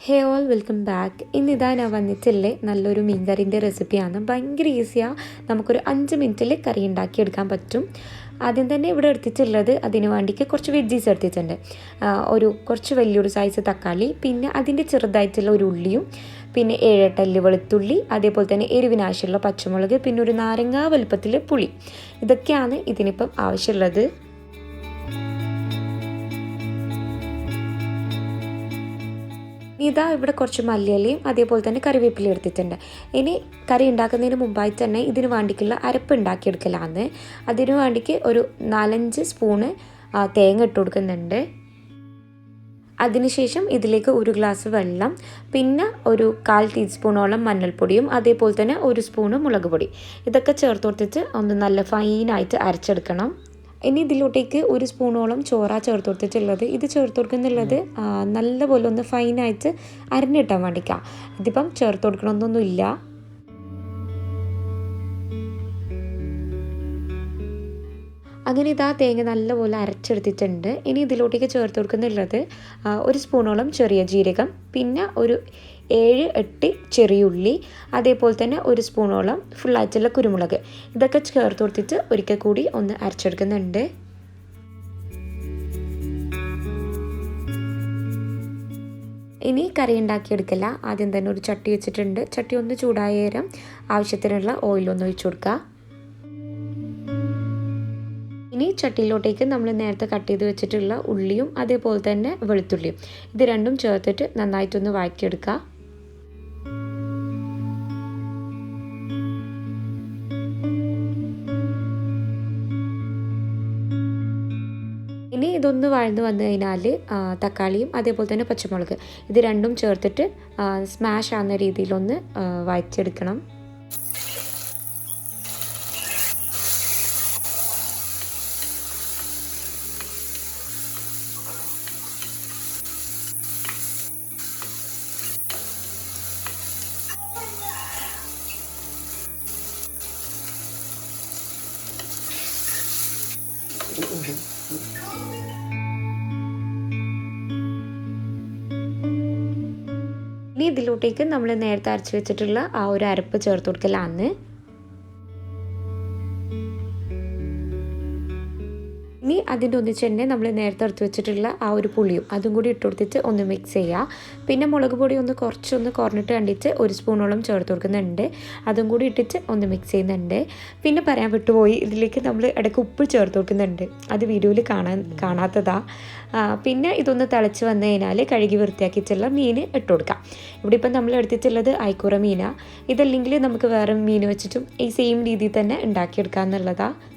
ഹേ all welcome back ഇന്നിതാ ഞാൻ വന്നിട്ടില്ലേ നല്ലൊരു മീൻകറിന്റെ റെസിപ്പിയാണ് ഭയങ്കര ഈസിയാണ് നമുക്കൊരു അഞ്ച് മിനിറ്റിൽ കറി ഉണ്ടാക്കിയെടുക്കാൻ പറ്റും. ആദ്യം തന്നെ ഇവിടെ എടുത്തിട്ടുള്ളത് അതിന് വേണ്ടിക്ക് കുറച്ച് വെജീസ് എടുത്തിട്ടുണ്ട്. ഒരു കുറച്ച് വലിയൊരു സൈസ് തക്കാളി പിന്നെ അതിന്റെ ചെറുതായിട്ടുള്ള ഒരു ഉള്ളിയും പിന്നെ ഏഴെട്ടല്ല് വെളുത്തുള്ളി അതേപോലെ തന്നെ എരിവിനാവശ്യമുള്ള പച്ചമുളക് പിന്നെ ഒരു നാരങ്ങ വലുപ്പത്തിൽ പുളി. ഇതൊക്കെയാണ് ഇതിനിപ്പം ആവശ്യമുള്ളത്. ഇതാ ഇവിടെ കുറച്ച് മല്ലിയിലയും അതേപോലെ തന്നെ കറിവേപ്പില എടുത്തിട്ടുണ്ട്. ഇനി കറി ഉണ്ടാക്കുന്നതിന് മുമ്പായി തന്നെ ഇതിന് വേണ്ടിക്കുള്ള അരപ്പ് ഉണ്ടാക്കിയെടുക്കലാണ് അതിന് വേണ്ടിക്ക് ഒരു നാലഞ്ച് സ്പൂണ് തേങ്ങ ഇട്ട് കൊടുക്കുന്നുണ്ട്. അതിനുശേഷം ഇതിലേക്ക് ഒരു ഗ്ലാസ് വെള്ളം പിന്നെ ഒരു കാൽ ടീസ്പൂണോളം മഞ്ഞൾപ്പൊടിയും അതേപോലെ തന്നെ ഒരു സ്പൂണ് മുളക് പൊടി. ഇതൊക്കെ ചേർത്ത് കൊടുത്തിട്ട് ഒന്ന് നല്ല ഫൈനായിട്ട് അരച്ചെടുക്കണം. ഇനി ഇതിലോട്ടേക്ക് ഒരു സ്പൂണോളം ചോറ ചേർത്ത് കൊടുത്തിട്ടുള്ളത് ഇത് ചേർത്ത് കൊടുക്കുന്നുള്ളത് നല്ലപോലെ ഒന്ന് ഫൈനായിട്ട് അരഞ്ഞിട്ടാൻ വേണ്ടിക്കാം. ഇതിപ്പം ചേർത്ത് കൊടുക്കണമെന്നൊന്നുമില്ല അങ്ങനെ ഇതാ തേങ്ങ നല്ലപോലെ അരച്ചെടുത്തിട്ടുണ്ട്. ഇനി ഇതിലോട്ടേക്ക് ചേർത്ത് കൊടുക്കുന്നുള്ളത് ഒരു സ്പൂണോളം ചെറിയ ജീരകം പിന്നെ ഒരു ഏഴ് എട്ട് ചെറിയുള്ളി അതേപോലെ തന്നെ ഒരു സ്പൂണോളം ഫുള്ളായിട്ടുള്ള കുരുമുളക്. ഇതൊക്കെ ചേർത്ത് കൊടുത്തിട്ട് ഒരിക്കൽ കൂടി ഒന്ന് അരച്ചെടുക്കുന്നുണ്ട്. ഇനി കറി ഉണ്ടാക്കിയെടുക്കില്ല. ആദ്യം തന്നെ ഒരു ചട്ടി വെച്ചിട്ടുണ്ട്. ചട്ടി ഒന്ന് ചൂടായ നേരം ആവശ്യത്തിനുള്ള ഓയിലൊന്ന് ഒഴിച്ചു കൊടുക്കുക. ഇനി ചട്ടിയിലോട്ടേക്ക് നമ്മൾ നേരത്തെ കട്ട് ചെയ്ത് വെച്ചിട്ടുള്ള ഉള്ളിയും അതേപോലെ തന്നെ വെളുത്തുള്ളിയും ഇത് രണ്ടും ചേർത്തിട്ട് നന്നായിട്ടൊന്ന് വഴറ്റിയെടുക്കുക. ഇനി ഇതൊന്ന് വഴന്ന് വന്നു കഴിഞ്ഞാൽ തക്കാളിയും അതേപോലെ തന്നെ പച്ചമുളക് ഇത് രണ്ടും ചേർത്തിട്ട് സ്മാഷ് ആവുന്ന രീതിയിലൊന്ന് ആ, ഇനി ഇതിലോട്ടേക്ക് നമ്മൾ നേരത്തെ അരച്ച് വെച്ചിട്ടുള്ള ആ ഒരു അരപ്പ് ചേർത്ത് കൊടുക്കലാണ് ഇനി അതിന്റെ ഒന്നിച്ച് തന്നെ നമ്മൾ നേരത്തെ എടുത്ത് വെച്ചിട്ടുള്ള ആ ഒരു പുളിയും അതും കൂടി ഇട്ട് കൊടുത്തിട്ട് ഒന്ന് മിക്സ് ചെയ്യുക. പിന്നെ മുളക് പൊടി ഒന്ന് കുറച്ചൊന്ന് കുറഞ്ഞിട്ട് കണ്ടിട്ട് ഒരു സ്പൂണോളം ചേർത്ത് കൊടുക്കുന്നുണ്ട്. അതും കൂടി ഇട്ടിട്ട് ഒന്ന് മിക്സ് ചെയ്യുന്നുണ്ട്. പിന്നെ പറയാൻ വിട്ടുപോയി ഇതിലേക്ക് നമ്മൾ ഇടയ്ക്ക് ഉപ്പ് ചേർത്ത് കൊടുക്കുന്നുണ്ട്. അത് വീഡിയോയിൽ കാണാൻ കാണാത്തതാ. പിന്നെ ഇതൊന്ന് തിളച്ച് വന്നു കഴിഞ്ഞാൽ കഴുകി വൃത്തിയാക്കിയിട്ടുള്ള മീൻ ഇട്ട് കൊടുക്കാം. ഇവിടെ ഇപ്പം നമ്മൾ എടുത്തിട്ടുള്ളത് ഐക്കൂറ മീനാണ് ഇതല്ലെങ്കിൽ നമുക്ക് വേറെ മീൻ വെച്ചിട്ടും ഈ സെയിം രീതിയിൽ തന്നെ ഉണ്ടാക്കിയെടുക്കാം എന്നുള്ളതാണ്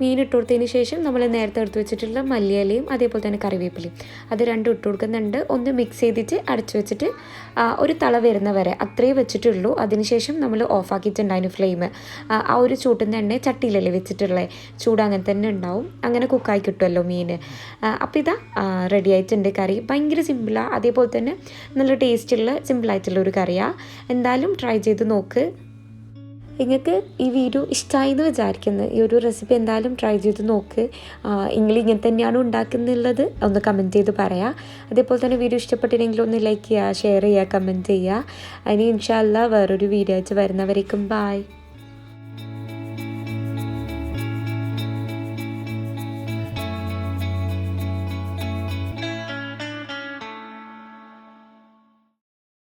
മീൻ ഇട്ട് കൊടുത്തതിന് ശേഷം നമ്മൾ നേരത്തെ എടുത്ത് വെച്ചിട്ടുള്ള മല്ലിയിലയും അതേപോലെ തന്നെ കറിവേപ്പിലയും അത് രണ്ടും ഇട്ട് കൊടുക്കുന്നുണ്ട്. ഒന്ന് മിക്സ് ചെയ്തിട്ട് അടച്ചു വെച്ചിട്ട് ഒരു തള വരുന്ന വരെ അത്രയേ വെച്ചിട്ടുള്ളൂ. അതിനുശേഷം നമ്മൾ ഓഫാക്കിയിട്ടുണ്ടായിരുന്നു ഫ്ലെയിം ആ ഒരു ചൂട്ടുന്ന എണ്ണ ചട്ടിയിലല്ലേ വെച്ചിട്ടുള്ളത് ചൂട് അങ്ങനെ തന്നെ ഉണ്ടാവും. അങ്ങനെ കുക്കായി കിട്ടുമല്ലോ മീൻ അപ്പോൾ ഇതാ റെഡി ആയിട്ടുണ്ട് കറി. ഭയങ്കര സിമ്പിളാണ് അതേപോലെ തന്നെ നല്ല ടേസ്റ്റുള്ള സിമ്പിളായിട്ടുള്ള ഒരു കറിയാണ് എന്തായാലും ട്രൈ ചെയ്ത് നോക്ക്. നിങ്ങൾക്ക് ഈ വീഡിയോ ഇഷ്ടമായി എന്ന് വിചാരിക്കുന്നു. ഈ ഒരു റെസിപ്പി എന്തായാലും ട്രൈ ചെയ്ത് നോക്ക്. നിങ്ങൾ ഇങ്ങനെ തന്നെയാണ് ഉണ്ടാക്കുന്നുള്ളത്. ഒന്ന് കമന്റ് ചെയ്ത് പറയാം. അതേപോലെ തന്നെ വീഡിയോ ഇഷ്ടപ്പെട്ടില്ലെങ്കിൽ ഒന്ന് ലൈക്ക് ചെയ്യുക ഷെയർ ചെയ്യുക കമന്റ് ചെയ്യുക. ഇനി ഇൻഷാല്ല വേറൊരു വീഡിയോ ആയിട്ട് വരുന്നവരേക്കും ബായ്